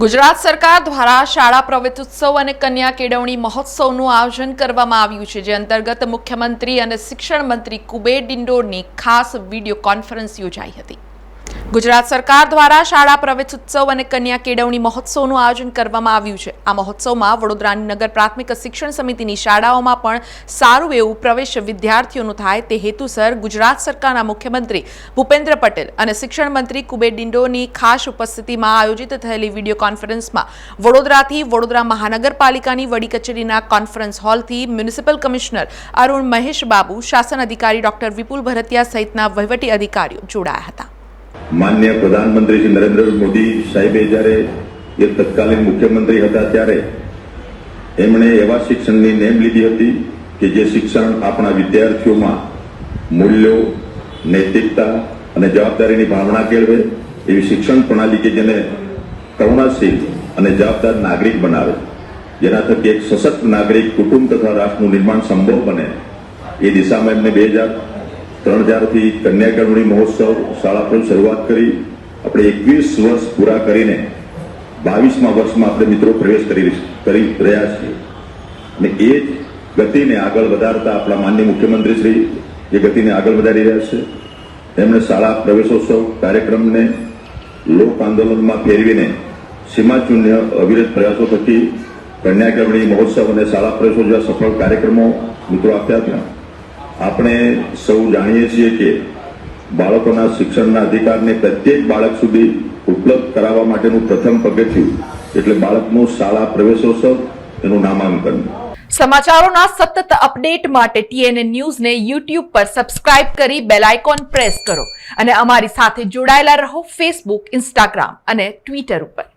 ગુજરાત સરકાર દ્વારા શાળા પ્રવેશોત્સવ અને કન્યા કેળવણી મહોત્સવનું આયોજન કરવામાં આવ્યું છે, જે અંતર્ગત મુખ્યમંત્રી અને શિક્ષણ મંત્રી કુબેર ડિંડોરની ખાસ વીડિયો કોન્ફરન્સ યોજાઈ હતી. ગુજરાત સરકાર દ્વારા શાળા પ્રવેશોત્સવ અને કન્યા કેળવણી મહોત્સવનું આયોજન કરવામાં આવ્યું છે. આ મહોત્સવમાં વડોદરાની નગર પ્રાથમિક શિક્ષણ સમિતિની શાળાઓમાં પણ સારું એવું પ્રવેશ વિદ્યાર્થીઓનું થાય તે હેતુસર ગુજરાત સરકારના મુખ્યમંત્રી ભૂપેન્દ્ર પટેલ અને શિક્ષણ મંત્રી કુબેર ડિંડોની ખાસ ઉપસ્થિતિમાં આયોજિત થયેલી વીડિયો કોન્ફરન્સમાં વડોદરાથી વડોદરા મહાનગરપાલિકાની વડી કચેરીના કોન્ફરન્સ હોલથી મ્યુનિસિપલ કમિશનર અરુણ મહેશ બાબુ, શાસન અધિકારી ડોક્ટર વિપુલ ભરતિયા સહિતના વહીવટી અધિકારીઓ જોડાયા હતા. માન્ય પ્રધાનમંત્રી શ્રી નરેન્દ્ર મોદી સાહેબે જ્યારે એ તત્કાલીન મુખ્યમંત્રી હતા ત્યારે એમણે એવા શિક્ષણની નેમ લીધી હતી કે જે શિક્ષણ આપણા વિદ્યાર્થીઓમાં મૂલ્યો, નૈતિકતા અને જવાબદારીની ભાવના કેળવે, એવી શિક્ષણ પ્રણાલી કે જેને કરુણાશીલ અને જવાબદાર નાગરિક બનાવે. જેના થકી એક સશક્ત નાગરિક કુટુંબ તથા રાષ્ટ્રનું નિર્માણ સંભવ બને. એ દિશામાં એમને બે હજાર ત્રણ હજારથી કન્યા કેળવણી મહોત્સવ શાળા પર શરૂઆત કરી. આપણે એકવીસ વર્ષ પૂરા કરીને બાવીસમા વર્ષમાં આપણે મિત્રો પ્રવેશ કરી રહ્યા છીએ. અને એ જ ગતિને આગળ વધારતા આપણા માન્ય મુખ્યમંત્રી શ્રી એ ગતિને આગળ વધારી રહ્યા છે. એમણે શાળા પ્રવેશોત્સવ કાર્યક્રમને લોક આંદોલનમાં ફેરવીને સીમાચૂન્ય અવિરત પ્રયાસો થકી કન્યા કેળવણી મહોત્સવ અને શાળા પ્રવેશો જેવા સફળ કાર્યક્રમો મિત્રો આપ્યા હતા. આપણે સૌ જાણીએ છીએ કે બાળકોના શિક્ષણના અધિકારને પ્રત્યેક બાળક સુધી ઉપલબ્ધ કરાવવા માટેનું પ્રથમ પગથિયું એટલે બાળકનું શાળા પ્રવેશોત્સવ, એનું નામાંકન. સમાચારોના સતત અપડેટ માટે ટીએનએ ન્યૂઝને યુટ્યુબ પર સબસ્ક્રાઇબ કરી બેલ આઇકોન પ્રેસ કરો અને અમારી સાથે જોડાયેલા રહો ફેસબુક, ઇન્સ્ટાગ્રામ અને ટ્વિટર ઉપર.